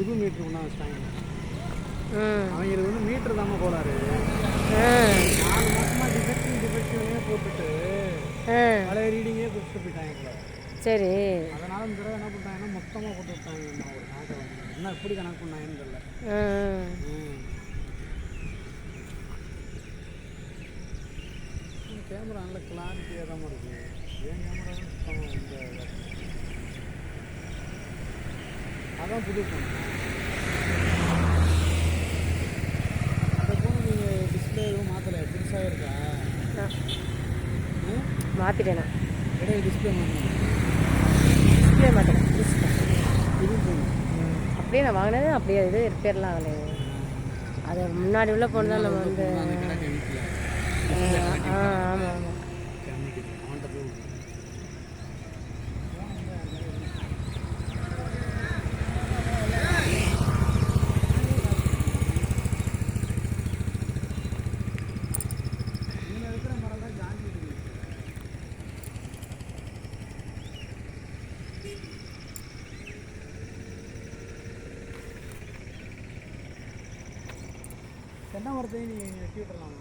Metre கொண்டா வச்சிட்டாங்க அவங்களுக்கு வந்து மீட்ரு தாம கோளாறு நாலு மாசமா டிஃபெக்டிவ் டிஃபெக்டிவ்னே போட்டுட்டு பழைய ரீடிங்கே கொடுத்துட்டு போயிட்டாங்க சரி. அதனால இந்த தடவை என்ன பண்ணிட்டாங்கன்னா மொத்தமாக போட்டு விட்டாங்க ஒரு கணக்கை வந்து என்ன எப்படி கணக்கு பண்ணாங்கன்னு தெரியல. கேமரா நல்ல கிளாரிட்டியாக தான் இருக்கு. என் கேமரா சுத்தமாக இந்த அதான் புது ஃபோன் அந்த ஃபோன் நீங்கள் டிஸ்பிளே எதுவும் மாற்றலை புதுசாக இருக்கா ம்? மாற்றிட்டேண்ணா டிஸ்பிளே டிஸ்பிளே ஃபோன் அப்படியே நான் வாங்கினது அப்படியே இது ரிப்பேர்லாம் ஆகலையே அது முன்னாடி உள்ள ஃபோன் தான் நம்ம வந்து ஆ. தென்னை மரத்தையும் நீங்கள் வெட்டி விட்டுறலாம்